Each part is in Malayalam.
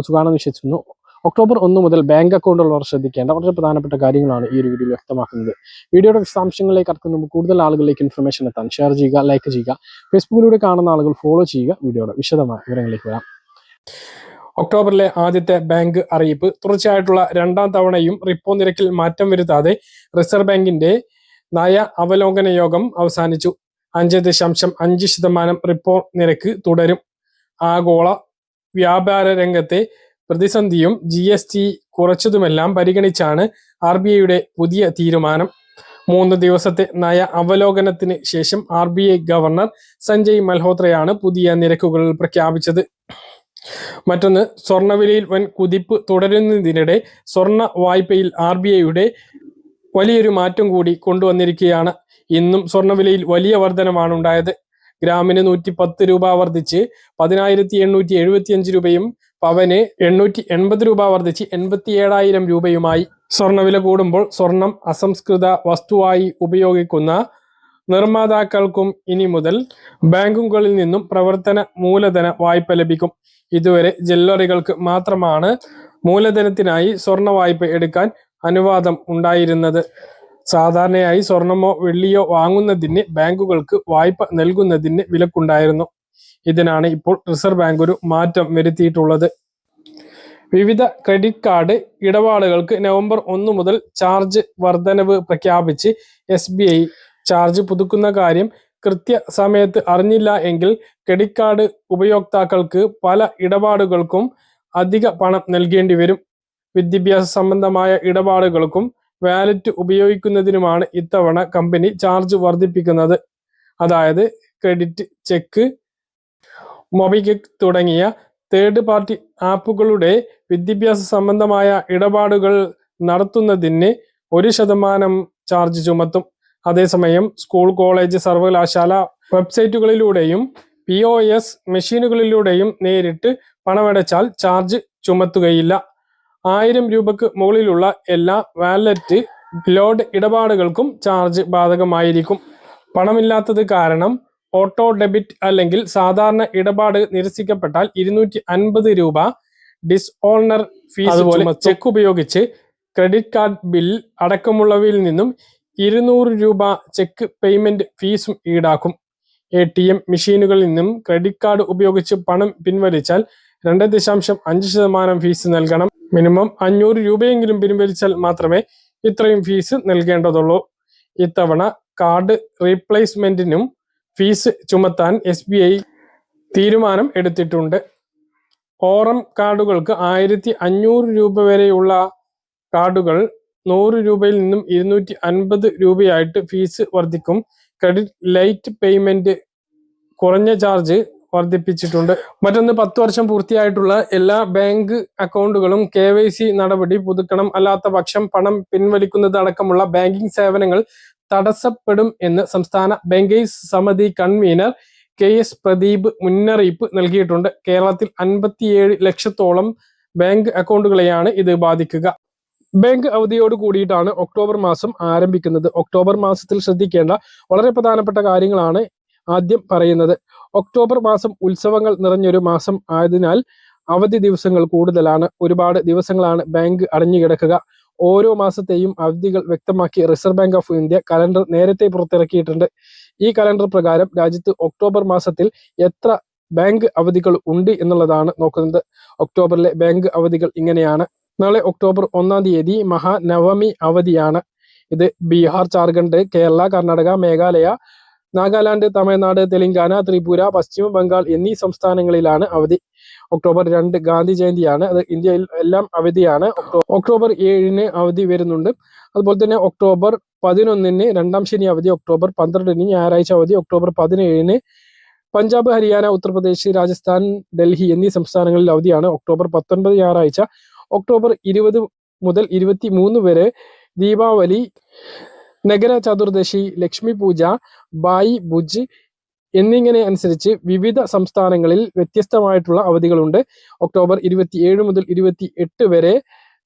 സുഖാണെന്ന് വിശ്വസിക്കുന്നു. ഒക്ടോബർ ഒന്ന് മുതൽ ബാങ്ക് അക്കൗണ്ടുള്ളവർ ശ്രദ്ധിക്കേണ്ട വളരെ പ്രധാനപ്പെട്ട കാര്യങ്ങളാണ് ഈ ഒരു വീഡിയോയിൽ വ്യക്തമാക്കുന്നത്. വീഡിയോയുടെ വിശദാംശങ്ങളിലേക്ക് കടക്കുന്ന കൂടുതൽ ആളുകളിലേക്ക് ഇൻഫർമേഷൻ എത്താൻ ഷെയർ ചെയ്യുക ലൈക്ക് ചെയ്യുക ഫേസ്ബുക്കിലൂടെ കാണുന്ന ആളുകൾ ഫോളോ ചെയ്യുക വീഡിയോയുടെ വിശദമായ വിവരങ്ങളിലേക്ക് വരാം. ഒക്ടോബറിലെ ആദ്യത്തെ ബാങ്ക് അറിയിപ്പ് തുടർച്ചയായിട്ടുള്ള രണ്ടാം തവണയും റിപ്പോ നിരക്കിൽ മാറ്റം വരുത്താതെ റിസർവ് ബാങ്കിന്റെ നയ അവലോകന യോഗം അവസാനിച്ചു. അഞ്ച് ദശാംശം അഞ്ച് ശതമാനം റിപ്പോ നിരക്ക് തുടരും. ആഗോള വ്യാപാര രംഗത്തെ പ്രതിസന്ധിയും ജി എസ് ടി കുറച്ചതുമെല്ലാം പരിഗണിച്ചാണ് ആർ ബി ഐയുടെ പുതിയ തീരുമാനം. മൂന്ന് ദിവസത്തെ നയ അവലോകനത്തിന് ശേഷം R B I governor Sanjay മൽഹോത്രയാണ് പുതിയ നിരക്കുകൾ പ്രഖ്യാപിച്ചത്. മറ്റൊന്ന് സ്വർണവിലയിൽ വൻ കുതിപ്പ് തുടരുന്നതിനിടെ സ്വർണ വായ്പയിൽ ആർ ബി ഐയുടെ വലിയൊരു മാറ്റം കൂടി കൊണ്ടുവന്നിരിക്കുകയാണ്. ഇന്നും സ്വർണവിലയിൽ വലിയ വർധനമാണ് ഉണ്ടായത് ഗ്രാമിന് നൂറ്റി പത്ത് രൂപ വർദ്ധിച്ച് പതിനായിരത്തി എണ്ണൂറ്റി എഴുപത്തി അഞ്ച് രൂപയും പവന് എണ്ണൂറ്റി എൺപത് രൂപ വർദ്ധിച്ച് എൺപത്തി ഏഴായിരം രൂപയുമായി സ്വർണവില കൂടുമ്പോൾ സ്വർണം അസംസ്കൃത വസ്തുവായി ഉപയോഗിക്കുന്ന നിർമ്മാതാക്കൾക്കും ഇനി മുതൽ ബാങ്കുകളിൽ നിന്നും പ്രവർത്തന മൂലധന വായ്പ ലഭിക്കും. ഇതുവരെ ജ്വല്ലറികൾക്ക് മാത്രമാണ് മൂലധനത്തിനായി സ്വർണ വായ്പ എടുക്കാൻ അനുവാദം ഉണ്ടായിരുന്നത്. സാധാരണയായി സ്വർണമോ വെള്ളിയോ വാങ്ങുന്നതിന് ബാങ്കുകൾക്ക് വായ്പ നൽകുന്നതിന് വിലക്കുണ്ടായിരുന്നു. ഇതിനാണ് ഇപ്പോൾ റിസർവ് ബാങ്ക് ഒരു മാറ്റം വരുത്തിയിട്ടുള്ളത്. വിവിധ ക്രെഡിറ്റ് കാർഡ് ഇടപാടുകൾക്ക് നവംബർ ഒന്ന് മുതൽ ചാർജ് വർധനവ് പ്രഖ്യാപിച്ച് എസ് ബി ഐ ചാർജ് പുതുക്കുന്ന കാര്യം കൃത്യസമയത്ത് അറിഞ്ഞില്ല എങ്കിൽ ക്രെഡിറ്റ് കാർഡ് ഉപയോക്താക്കൾക്ക് പല ഇടപാടുകൾക്കും അധിക പണം നൽകേണ്ടി വരും. വിദ്യാഭ്യാസ സംബന്ധമായ ഇടപാടുകൾക്കും വാലറ്റ് ഉപയോഗിക്കുന്നതിനുമാണ് ഇത്തവണ കമ്പനി ചാർജ് വർദ്ധിപ്പിക്കുന്നത്. അതായത് ക്രെഡിറ്റ് ചെക്ക് മൊബിക്വിക് തുടങ്ങിയ തേർഡ് പാർട്ടി ആപ്പുകളുടെ വിദ്യാഭ്യാസ സംബന്ധമായ ഇടപാടുകൾ നടത്തുന്നതിന് ഒരു ശതമാനം ചാർജ് ചുമത്തും. അതേസമയം സ്കൂൾ കോളേജ് സർവകലാശാല വെബ്സൈറ്റുകളിലൂടെയും പി ഒ എസ് മെഷീനുകളിലൂടെയും നേരിട്ട് പണമടച്ചാൽ ചാർജ് ചുമത്തുകയില്ല. ആയിരം രൂപക്ക് മുകളിലുള്ള എല്ലാ വാലറ്റ് ലോഡ് ഇടപാടുകൾക്കും ചാർജ് ബാധകമായിരിക്കും. പണമില്ലാത്തത് കാരണം ഓട്ടോ ഡെബിറ്റ് അല്ലെങ്കിൽ സാധാരണ ഇടപാട് നിരസിക്കപ്പെട്ടാൽ ഇരുന്നൂറ്റി അൻപത് രൂപ ഡിസ്ഓണർ ഫീസ് അതുപോലെ ചെക്ക് ഉപയോഗിച്ച് ക്രെഡിറ്റ് കാർഡ് ബിൽ അടക്കമുള്ളവയിൽ നിന്നും ഇരുന്നൂറ് രൂപ ചെക്ക് പേയ്മെന്റ് ഫീസും ഈടാക്കും. എ ടി എം മെഷീനുകളിൽ നിന്നും ക്രെഡിറ്റ് കാർഡ് ഉപയോഗിച്ച് പണം പിൻവലിച്ചാൽ രണ്ട് ദശാംശം അഞ്ച് ശതമാനം ഫീസ് നൽകണം. മിനിമം അഞ്ഞൂറ് രൂപയെങ്കിലും പിൻവലിച്ചാൽ മാത്രമേ ഇത്രയും ഫീസ് നൽകേണ്ടതുള്ളൂ. ഇത്തവണ കാർഡ് റീപ്ലേസ്മെന്റിനും ഫീസ് ചുമത്താൻ എസ് ബി ഐ തീരുമാനം എടുത്തിട്ടുണ്ട്. ഓറം കാർഡുകൾക്ക് ആയിരത്തി അഞ്ഞൂറ് രൂപ വരെയുള്ള കാർഡുകൾ നൂറ് രൂപയിൽ നിന്നും ഇരുന്നൂറ്റി അൻപത് രൂപയായിട്ട് ഫീസ് വർദ്ധിക്കും. ക്രെഡിറ്റ് ലൈറ്റ് പേയ്മെന്റ് കുറഞ്ഞ ചാർജ് വർദ്ധിപ്പിച്ചിട്ടുണ്ട്. മറ്റൊന്ന് പത്ത് വർഷം പൂർത്തിയായിട്ടുള്ള എല്ലാ ബാങ്ക് അക്കൗണ്ടുകളും കെ വൈ സി നടപടി പുതുക്കണം അല്ലാത്ത പക്ഷം പണം പിൻവലിക്കുന്നത് അടക്കമുള്ള ബാങ്കിംഗ് സേവനങ്ങൾ തടസ്സപ്പെടും എന്ന് സംസ്ഥാന ബാങ്കേഴ്സ് സമിതി കൺവീനർ കെ എസ് പ്രദീപ് മുന്നറിയിപ്പ് നൽകിയിട്ടുണ്ട്. കേരളത്തിൽ അൻപത്തിയേഴ് ലക്ഷത്തോളം ബാങ്ക് അക്കൗണ്ടുകളെയാണ് ഇത് ബാധിക്കുക. ബാങ്ക് അവധിയോട് കൂടിയിട്ടാണ് ഒക്ടോബർ മാസം ആരംഭിക്കുന്നത്. ഒക്ടോബർ മാസത്തിൽ ശ്രദ്ധിക്കേണ്ട വളരെ പ്രധാനപ്പെട്ട കാര്യങ്ങളാണ് ആദ്യം പറയുന്നത്. ഒക്ടോബർ മാസം ഉത്സവങ്ങൾ നിറഞ്ഞൊരു മാസം ആയതിനാൽ അവധി ദിവസങ്ങൾ കൂടുതലാണ്. ഒരുപാട് ദിവസങ്ങളാണ് ബാങ്ക് അടഞ്ഞു കിടക്കുക. ഓരോ മാസത്തെയും അവധികൾ വ്യക്തമാക്കി Reserve Bank of India calendar നേരത്തെ പുറത്തിറക്കിയിട്ടുണ്ട്. ഈ കലണ്ടർ പ്രകാരം രാജ്യത്ത് ഒക്ടോബർ മാസത്തിൽ എത്ര ബാങ്ക് അവധികൾ ഉണ്ട് എന്നുള്ളതാണ് നോക്കുന്നത്. ഒക്ടോബറിലെ ബാങ്ക് അവധികൾ ഇങ്ങനെയാണ്. നാളെ ഒക്ടോബർ ഒന്നാം തീയതി മഹാനവമി അവധിയാണ്. ഇത് ബീഹാർ ജാർഖണ്ഡ് കേരള കർണാടക മേഘാലയ നാഗാലാൻഡ് തമിഴ്നാട് തെലങ്കാന ത്രിപുര പശ്ചിമ ബംഗാൾ എന്നീ സംസ്ഥാനങ്ങളിലാണ് അവധി. ഒക്ടോബർ രണ്ട് ഗാന്ധി ജയന്തിയാണ്. അത് ഇന്ത്യയിൽ എല്ലാം അവധിയാണ്. ഒക്ടോ- ഒക്ടോബർ ഏഴിന് അവധി വരുന്നുണ്ട്. അതുപോലെ തന്നെ ഒക്ടോബർ പതിനൊന്നിന് രണ്ടാം ശനി അവധി ഒക്ടോബർ പന്ത്രണ്ടിന് ഞായറാഴ്ച അവധി ഒക്ടോബർ പതിനേഴിന് പഞ്ചാബ് ഹരിയാന ഉത്തർപ്രദേശ് രാജസ്ഥാൻ ഡൽഹി എന്നീ സംസ്ഥാനങ്ങളിൽ അവധിയാണ്. ഒക്ടോബർ പത്തൊൻപത് ഞായറാഴ്ച ഒക്ടോബർ ഇരുപത് മുതൽ ഇരുപത്തി മൂന്ന് വരെ ദീപാവലി നഗര ചതുർദശി ലക്ഷ്മി പൂജ ബായി ഭുജ് എന്നിങ്ങനെ അനുസരിച്ച് വിവിധ സംസ്ഥാനങ്ങളിൽ വ്യത്യസ്തമായിട്ടുള്ള അവധികളുണ്ട്. ഒക്ടോബർ ഇരുപത്തിയേഴ് മുതൽ ഇരുപത്തി എട്ട് വരെ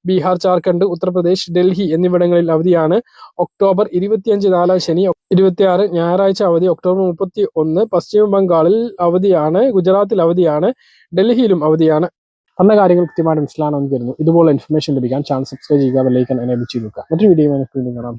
ബീഹാർ ജാർഖണ്ഡ് ഉത്തർപ്രദേശ് ഡൽഹി എന്നിവിടങ്ങളിൽ അവധിയാണ്. ഒക്ടോബർ ഇരുപത്തിയഞ്ച് നാലാം ശനി ഇരുപത്തിയാറ് ഞായറാഴ്ച അവധി ഒക്ടോബർ മുപ്പത്തി ഒന്ന് പശ്ചിമ ബംഗാളിൽ അവധിയാണ് ഗുജറാത്തിൽ അവധിയാണ് ഡൽഹിയിലും അവധിയാണ്. അന്ന കാര്യങ്ങൾ കൃത്യമായിട്ട് മനസ്സിലാണെന്ന് കരുതുന്നു. ഇതുപോലെ ഇൻഫർമേഷൻ ലഭിക്കാൻ ചാനൽ സബ്സ്ക്രൈബ് ചെയ്യുക ബെല്ലൈക്കൻ എനേബിൾ ചെയ്ത് മറ്റൊരു വീഡിയോ കാണാം.